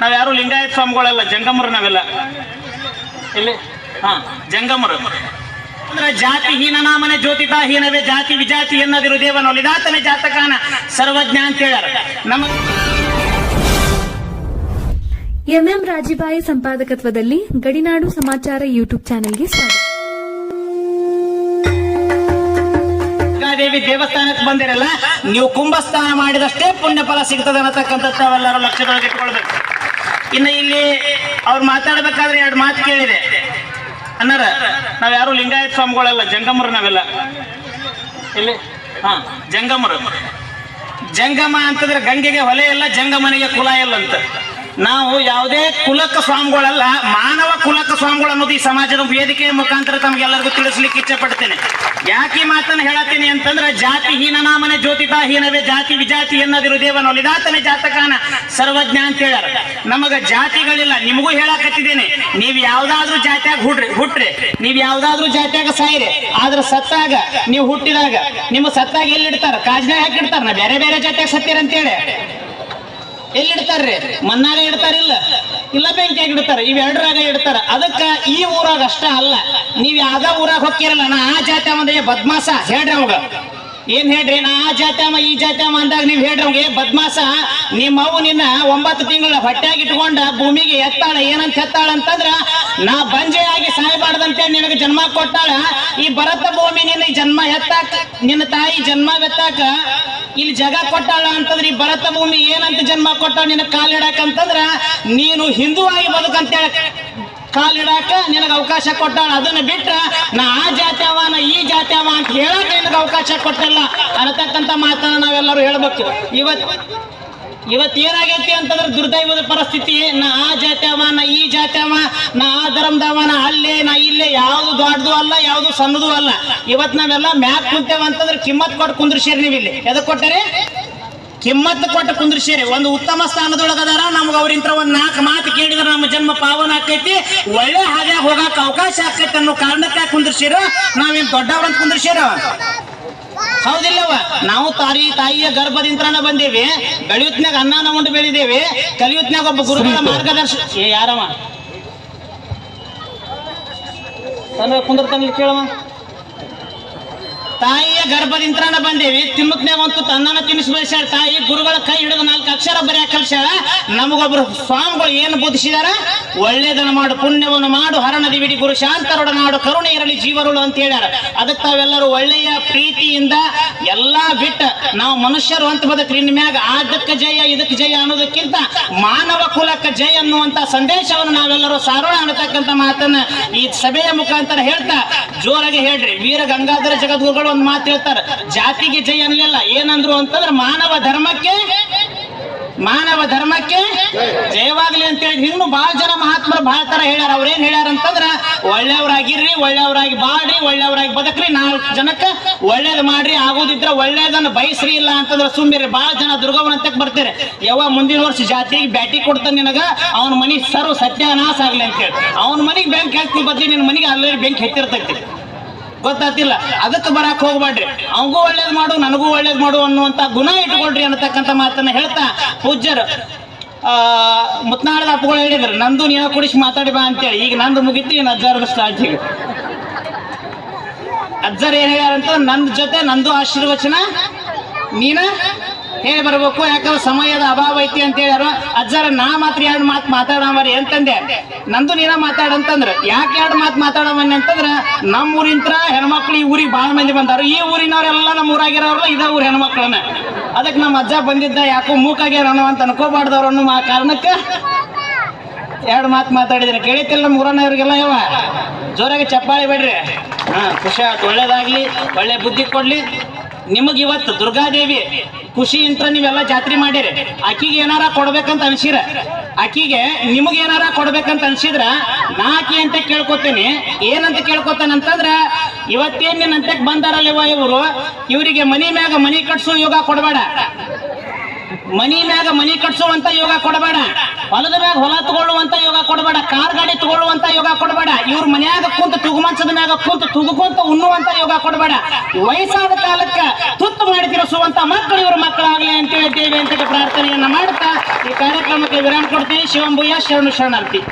ನಾವ್ ಯಾರು ಲಿಂಗಾಯತ್ ಸ್ವಾಮಿಗಳಲ್ಲ ಜಂಗಮರು ನಾವೆಲ್ಲ. ಇಲ್ಲಿ ಹಾ ಜಂಗಮರು. ಅಂದ್ರೆ ಜಾತಿ ಹೀನ ನಾಮನೆ ಜ್ಯೋತಿತಾ ಹೀನವೇ ಜಾತಿ ವಿಜಾತಿ ಎನ್ನದಿರು ದೇವನು. ಒಲಿದಾತನೇ ಜಾತಕಾನ ಸರ್ವಜ್ಞ ಅಂತ ಹೇಳ್ಯಾರ. ನಮ್ಮ ಎಂಎಂ ರಾಜಿಬಾಯಿ ಸಂಪಾದಕತ್ವದಲ್ಲಿ ಗಡಿನಾಡು ಸಮಾಚಾರ ಯೂಟ್ಯೂಬ್ ಚಾನೆಲ್ಗೆ ಸ್ವಾಗತ. ದೇವಿ ದೇವಸ್ಥಾನಕ್ಕೆ ಬಂದಿರಲ್ಲ ನೀವು ಕುಂಭಸ್ಥಾನ ಮಾಡಿದಷ್ಟೇ ಪುಣ್ಯ ಫಲ ಸಿಗ್ತದೆ ಅನ್ನತಕ್ಕಂಥದ್ದು ತಾವೆಲ್ಲರೂ ಲಕ್ಷ್ಯದೊಳಗೆ ಇಟ್ಕೊಳ್ಬೇಕು. ಇನ್ನು ಇಲ್ಲಿ ಅವ್ರು ಮಾತಾಡ್ಬೇಕಾದ್ರೆ ಎರಡು ಮಾತು ಕೇಳಿದೆ. ಅನ್ನಾರ, ನಾವ್ ಯಾರು ಲಿಂಗಾಯತ್ ಸ್ವಾಮಿಗಳಲ್ಲ, ಜಂಗಮರು ನಾವೆಲ್ಲ. ಇಲ್ಲಿ, ಹಾ, ಜಂಗಮರು. ಜಂಗಮ ಅಂತಂದ್ರೆ ಗಂಗೆಗೆ ಹೊಲೆ ಇಲ್ಲ, ಜಂಗಮನಿಗೆ ಕುಲ ಇಲ್ಲ ಅಂತ. ನಾವು ಯಾವುದೇ ಕುಲಕ ಸ್ವಾಮಿಗಳಲ್ಲ, ಮಾನವ ಕುಲಕ ಸ್ವಾಮಿಗಳು ಅನ್ನೋದು ಈ ಸಮಾಜದ ವೇದಿಕೆಯ ಮುಖಾಂತರ ತಮಗೆಲ್ಲರಿಗೂ ತಿಳಿಸ್ಲಿಕ್ಕೆ ಇಚ್ಛೆ ಪಡ್ತೇನೆ ಯಾಕೆ ಮಾತನ್ನು ಹೇಳತ್ತೀನಿ ಅಂತಂದ್ರೆ, ಜಾತಿ ಹೀನ ನಾಮನೆ ಜ್ಯೋತಿತಾ ಹೀನವೇ ಜಾತಿ ವಿಜಾತಿ ಎನ್ನದಿರು ದೇವನ ಒಲಿದಾತನೇ ಜಾತಕಾನ ಸರ್ವಜ್ಞ ಅಂತ ಹೇಳ್ಯಾರ. ನಮಗ ಜಾತಿಗಳಿಲ್ಲ, ನಿಮಗೂ ಹೇಳಕತ್ತಿದ್ದೇನೆ. ನೀವು ಯಾವ್ದಾದ್ರೂ ಜಾತಿಯಾಗ ಹುಡ್ರಿ ಹುಟ್ರಿ. ನೀವು ಯಾವ್ದಾದ್ರೂ ಜಾತಿಯಾಗ ಸಾಯಿರಿ. ಆದ್ರ ಸತ್ತಾಗ ನೀವು ಹುಟ್ಟಿದಾಗ, ನಿಮ್ಮ ಸತ್ತಾಗ ಎಲ್ಲಿಡ್ತಾರ? ಇಡ್ತಾರ ಕಾಜ್ನಾಗ ಹಾಕಿ ಇಡ್ತಾರ? ನಾ ಬೇರೆ ಬೇರೆ ಜಾತಿಯಾಗ ಸತ್ತೀರ ಅಂತೇಳಿ. ಎಲ್ಲಿ ಇಡ್ತಾರ್ರಿ ಮನ್ನಾಗ ಇಡ್ತಾರಿಲ್ಲ ಇಲ್ಲ ಬೆಂಕಿಯಾಗಿ ಇಡ್ತಾರ ಇವೆರಡರಾಗ ಇಡ್ತಾರ. ಅದಕ್ಕ ಈ ಊರಾಗ ಅಷ್ಟ ಅಲ್ಲ, ನೀವ್ ಯಾವ್ದ ಊರಾಗ ಹೋಗ್ತಿರಲ್ಲ, ನಾ ಆ ಜಾತಿ ಬದ್ಮಾಸ ಹೇಳ್ರಿ ಅವಾಗ. ಏನ್ ಹೇಳ್ರಿ? ನಾ ಆ ಜಾತಿ ಈ ಜಾತಿ ಅವ ಅಂದಾಗ ನೀವ್ ಹೇಳ್ರಿ ಬದ್ಮಾಸ, ನಿಮ್ಮ ಅವು ನಿನ್ನ ಒಂಬತ್ತು ತಿಂಗಳ ಹೊಟ್ಟೆಯಾಗಿ ಇಟ್ಕೊಂಡ ಭೂಮಿಗೆ ಎತ್ತಾಳ, ಏನಂತ ಎತ್ತಾಳ ಅಂತಂದ್ರ, ನಾ ಬಂಜೆಯಾಗಿ ಸಾಯಬಾರ್ದಂತೆ ನಿನಗೆ ಜನ್ಮ ಕೊಟ್ಟಾಳ. ಈ ಭರತ ಭೂಮಿ ನಿನ್ನ ಜನ್ಮ ಎತ್ತಾಕ, ನಿನ್ನ ತಾಯಿ ಜನ್ಮ ಎತ್ತಾಕ, ಇಲ್ಲಿ ಜಗ ಕೊಟ್ಟಾಳ ಅಂತಂದ್ರೆ, ಈ ಭರತ ಭೂಮಿ ಏನಂತ ಜನ್ಮ ಕೊಟ್ಟಾಳ ನಿನ್ನ ಕಾಲಿಡಾಕ ಅಂತಂದ್ರ, ನೀನು ಹಿಂದೂ ಆಗಿ ಬದುಕಂತೇಳಿ. ಕಾಲಿಡಾಕ ನಿನಗೆ ಅವಕಾಶ ಕೊಟ್ಟಾಳ. ಅದನ್ನ ಬಿಟ್ರ ನಾ ಆ ಜಾತಿ ನಾ ಈ ಜಾತಿ ಅವ ಅಂತ ಹೇಳಕ್ ನಿನಗೆ ಅವಕಾಶ ಕೊಟ್ಟಿಲ್ಲ. ಅನ್ನತಕ್ಕಂಥ ಮಾತನ್ನ ನಾವೆಲ್ಲರೂ ಹೇಳ್ಬೇಕು. ಇವತ್ ಇವತ್ ಏನಾಗೈತಿ ಅಂತಂದ್ರೆ ದುರ್ದೈವದ ಪರಿಸ್ಥಿತಿ. ನಾ ಆ ಜಾತಿ ಅವ, ನಾ ಈ ಜಾತಿ ಅವ, ನಾ ಆ ಧರ್ಮದವ ನಾ ಅಲ್ಲೇ, ನಾ ಇಲ್ಲೇ, ಯಾವ್ದು ದೊಡ್ಡದು ಅಲ್ಲ, ಯಾವ್ದು ಸಣ್ಣದು ಅಲ್ಲ. ಇವತ್ ನಾವೆಲ್ಲ ಮ್ಯಾಕ್ ಕುಂತೇವ ಅಂತಂದ್ರೆ ಕಿಮ್ಮತ್ ಕೊಟ್ಟು ಕುಂದ್ರಿಸಿರಿ ನೀವು ಇಲ್ಲಿ ಎದಕ್ ಕೊಟ್ಟರೆ? ಕಿಮ್ಮತ್ ಕೊಟ್ಟು ಕುಂದ್ರಿಸಿರಿ. ಒಂದು ಉತ್ತಮ ಸ್ಥಾನದೊಳಗದಾರ. ನಮ್ಗೆ ಅವ್ರಿಂತ ಒಂದ್ ನಾಲ್ಕು ಮಾತು ಕೇಳಿದ್ರೆ ನಮ್ಮ ಜನ್ಮ ಪಾವನ ಆಕೈತಿ. ಒಳ್ಳೆ ಹಾಗೆ ಹೋಗಕ್ ಅವಕಾಶ ಆಕೈತಿ ಅನ್ನೋ ಕಾರಣಕ್ಕೆ ಕುಂದ್ರಿಸಿರೋ. ನಾವೇನ್ ದೊಡ್ಡವ್ರಂತ ಕುಂದ್ರಿಸಿರೋ? ಹೌದಿಲ್ಲವ ನಾವು ತಾರಿ ತಾಯಿಯ ಗರ್ಭದಿಂತ್ರನ ಬಂದೇವಿ. ಬೆಳೆಯುತ್ನಾಗ ಅನ್ನನ ಉಂಡು ಬೆಳಿದೇವಿ. ಕಲಿಯುತ್ನಾಗ ಒಬ್ಬ ಗುರುಗಳ ಮಾರ್ಗದರ್ಶನ ಯಾರವ? ಕುಂದಿರ್ತಾನ ಕೇಳವ. ತಾಯಿಯ ಗರ್ಭದಿಂತ್ರನ ಬಂದೇವಿ. ತಿಮ್ಮಕ್ನ್ಯಾಗ ಒಂದು ತನ್ನನ ತಿನ್ನಿಸಿ ತಾಯಿ. ಗುರುಗಳ ಕೈ ಹಿಡಿದು ನಾಲ್ಕು ಅಕ್ಷರ ಬರೆಯ ಕಲ್ಸ್ಯಾಳ. ನಮಗೊಬ್ರು ಸ್ವಾಮಿಗಳು ಏನು ಬೋಧಿಸಿದಾರ? ಒಳ್ಳೇದನ್ನು ಮಾಡು, ಪುಣ್ಯವನ್ನು ಮಾಡು, ಹರಣದಿ ಬಿಡಿ, ಗುರು ಶಾಂತರೊಡ ನಾಡು, ಕರುಣೆ ಇರಲಿ, ಜೀವರುಳು ಅಂತ ಹೇಳ್ಯಾರ. ಅದಕ್ಕೆ ತಾವೆಲ್ಲರೂ ಒಳ್ಳೆಯ ಪ್ರೀತಿಯಿಂದ ಎಲ್ಲಾ ಬಿಟ್ಟ ನಾವು ಮನುಷ್ಯರು ಅಂತ ಬದಕ್ರಿ ಮ್ಯಾಗ ಅದಕ್ಕೆ ಜಯ, ಇದಕ್ಕೆ ಜಯ ಅನ್ನೋದಕ್ಕಿಂತ ಮಾನವ ಕುಲಕ್ಕೆ ಜಯ ಅನ್ನುವಂತ ಸಂದೇಶವನ್ನು ನಾವೆಲ್ಲರೂ ಸಾರೋಣ ಅನ್ನತಕ್ಕಂಥ ಮಾತನ್ನ ಈ ಸಭೆಯ ಮುಖಾಂತರ ಹೇಳ್ತಾ ಜೋರಾಗಿ ಹೇಳ್ರಿ. ವೀರ ಗಂಗಾಧರ ಜಗದ್ಗುರುಗಳು ಒಂದು ಮಾತು ಹೇಳ್ತಾರೆ. ಜಾತಿಗೆ ಜೈ ಅನ್ಲಿಲ್ಲ. ಏನಂದ್ರು ಅಂತಂದ್ರೆ ಮಾನವ ಧರ್ಮಕ್ಕೆ ಮಾನವ ಧರ್ಮಕ್ಕೆ ಜಯವಾಗ್ಲಿ ಅಂತ ಹೇಳಿ ಇನ್ನು ಬಹಳ ಜನ ಮಹಾತ್ಮರು ಬಹಳ ತರ ಹೇಳ್ಯಾರ. ಅವ್ರೇನ್ ಹೇಳ್ಯಾರ ಅಂತಂದ್ರ ಒಳ್ಳೆಯವ್ರಾಗಿರ್ರಿ ಒಳ್ಳೆಯವ್ರಾಗಿ ಬಾಡಿ ಒಳ್ಳೆಯವರಾಗಿ ಬದಕ್ರಿ. ನಾಲ್ಕು ಜನಕ್ಕ ಒಳ್ಳೇದ್ ಮಾಡ್ರಿ, ಆಗೋದಿದ್ರೆ ಒಳ್ಳೇದನ್ನ ಬಯಸ್ರಿ, ಇಲ್ಲ ಅಂತಂದ್ರ ಸುಮ್ಮಿರಿ ಬಹಳ ಜನ ದುರ್ಗವನಂತಕ್ ಬರ್ತೀರಿ. ಯಾವ ಮುಂದಿನ ವರ್ಷ ಜಾತಿಗೆ ಬ್ಯಾಟಿ ಕೊಡ್ತಾನೆ ನಿನಗ, ಅವನ ಮನಿ ಸರ್ವ ಸತ್ಯಾನಾಶ ಆಗ್ಲಿ ಅಂತೇಳಿ. ಅವನ ಮನಿಗೆ ಬೆಂಕಿ ಹಾಕ್ತಿ ಬದ್ಲಿ ನಿನ್ನ ಮನಿಗೆ ಅಲ್ಲೇ ಬೆಂಕಿ ಹೆಚ್ಚಿರ್ತೈತಿ ಗೊತ್ತಾತಿಲ್ಲ ಅದಕ್ಕೆ ಬರಕ್ ಹೋಗ್ಬೇಡ್ರಿ. ಅವಂಗೂ ಒಳ್ಳೇದ್ ಮಾಡು, ನನಗೂ ಒಳ್ಳೇದ್ ಮಾಡು ಅನ್ನುವಂತ ಗುಣ ಇಟ್ಕೊಳ್ರಿ ಅನ್ನತಕ್ಕಂಥ ಮಾತನ್ನ ಹೇಳ್ತಾ ಪೂಜ್ಯರು, ಆ, ಮುತ್ನಾಳದ ಅಪ್ಪಗಳು ಹೇಳಿದ್ರು, ನಂದು ನೀನ ಕುಡಿಸಿ ಮಾತಾಡಿ ಬಾ ಅಂತೇಳಿ. ಈಗ ನಂದು ಮುಗಿತು, ಇನ್ನು ಅಜ್ಜಾರದ ಸ್ಟಾರ್ಟ್ ಈಗ. ಅಜ್ಜರ್ ಏನ್ ಹೇಳ್ಯಾರಂತ, ನಂದ್ ಜೊತೆ ನಂದು ಆಶೀರ್ವಚನ, ನೀನ ಹೇಳಿ ಬರ್ಬೇಕು ಯಾಕಂದ್ರೆ ಸಮಯದ ಅಭಾವ ಐತಿ ಅಂತ ಹೇಳ್ಯಾರ ಅಜ್ಜರ ನಾ ಮಾತ್ರ ಎರಡು ಮಾತು ಮಾತಾಡಮರಿ ಅಂತಂದೆ. ನಂದು ನೀನ ಮಾತಾಡಂತಂದ್ರ, ಯಾಕೆ ಎರಡು ಮಾತು ಮಾತಾಡೋಣ ಅಂತಂದ್ರ ನಮ್ಮ ಹೆಣ್ಮಕ್ಳು ಈ ಊರಿಗೆ ಭಾಳ ಮಂದಿ ಬಂದಾರ. ಈ ಊರಿನವರೆಲ್ಲ ನಮ್ಮ ಊರಾಗಿರೋರಲ್ಲ ಇದ ಊರ್ ಹೆಣ್ಮಕ್ಳನ್ನ. ಅದಕ್ಕೆ ನಮ್ಮ ಅಜ್ಜ ಬಂದಿದ್ದ ಯಾಕೋ ಮೂಕಾಗ್ಯಾರ ಅಂತ ಅನ್ಕೋಬಾರ್ದವ್ರು ಅನ್ನೋ ಆ ಕಾರಣಕ್ಕೆ ಎರಡು ಮಾತು ಮಾತಾಡಿದ್ರೆ ಕೇಳಿತಿಲ್ಲ ನಮ್ಮ ಊರನ್ನವ್ರಿಗೆಲ್ಲ ಯಾವ ಜೋರಾಗಿ ಚಪ್ಪಾಳಿ ಬಿಡ್ರಿ. ಹಾ, ಖುಷಿ ಆಯ್ತು. ಒಳ್ಳೇದಾಗ್ಲಿ, ಒಳ್ಳೆ ಬುದ್ಧಿ ಕೊಡ್ಲಿ. ನಿಮಗೆ ಇವತ್ತು ದುರ್ಗಾದೇವಿ. ಖುಷಿ ಅಂತ ನೀವೆಲ್ಲ ಜಾತ್ರೆ ಮಾಡಿರಿ. ಆಕಿಗೆ ಏನಾರ ಕೊಡ್ಬೇಕಂತ ಅನ್ಸಿರ. ಆಕಿಗೆ ನಿಮಗೆ ಏನಾರ ಕೊಡ್ಬೇಕಂತ ಅನ್ಸಿದ್ರ ನಾ ಆಕಿ ಅಂತ ಕೇಳ್ಕೊತೀನಿ. ಏನಂತ ಕೇಳ್ಕೊತಾನ ಅಂತಂದ್ರ ಇವತ್ತೇನ್ ನಿನ್ನ ಅಂತಕ್ ಬಂದಾರಲ್ಲ ಇವರು? ಇವರಿಗೆ ಮನಿ ಮ್ಯಾಗ ಮನಿ ಕಟ್ಸೋ ಯೋಗ ಕೊಡಬೇಡ. ಮನಿ ಮ್ಯಾಗ ಮನಿ ಕಟ್ಸುವಂತ ಯೋಗ ಕೊಡಬೇಡ. ಹೊಲದ ಮ್ಯಾಗ ಹೊಲ ತಗೊಳ್ಳುವಂತ ಯೋಗ ಕೊಡಬೇಡ, ಕಾರ್ ಗಾಡಿ ತಗೊಳ್ಳುವಂತ ಯೋಗ ಕೊಡಬೇಡ, ಇವ್ರ ಮನ್ಯಾಗ ಕುಂತ ತುಗುಮಂಚದ ಮ್ಯಾಗ ಕುಂತ ತುಗುಕೊಂತ ಉಣ್ಣುವಂತ ಯೋಗ ಕೊಡಬೇಡ. ವಯಸ್ಸಾದ ಕಾಲಕ್ಕ ತುತ್ತು ಮಾಡಿ ತಿರ್ಸುವಂತ ಮಕ್ಕಳು ಇವ್ರ ಮಕ್ಕಳಾಗ್ಲಿ ಅಂತ ಹೇಳ್ತೇವೆ ಅಂತ ಪ್ರಾರ್ಥನೆಯನ್ನ ಮಾಡ್ತಾ ಈ ಕಾರ್ಯಕ್ರಮಕ್ಕೆ ವಿರಾಮ ಕೊಡ್ತೀನಿ. ಶಿವಂಬುಯ್ಯ ಶರಣು ಶರಣಾರ್ಥಿ.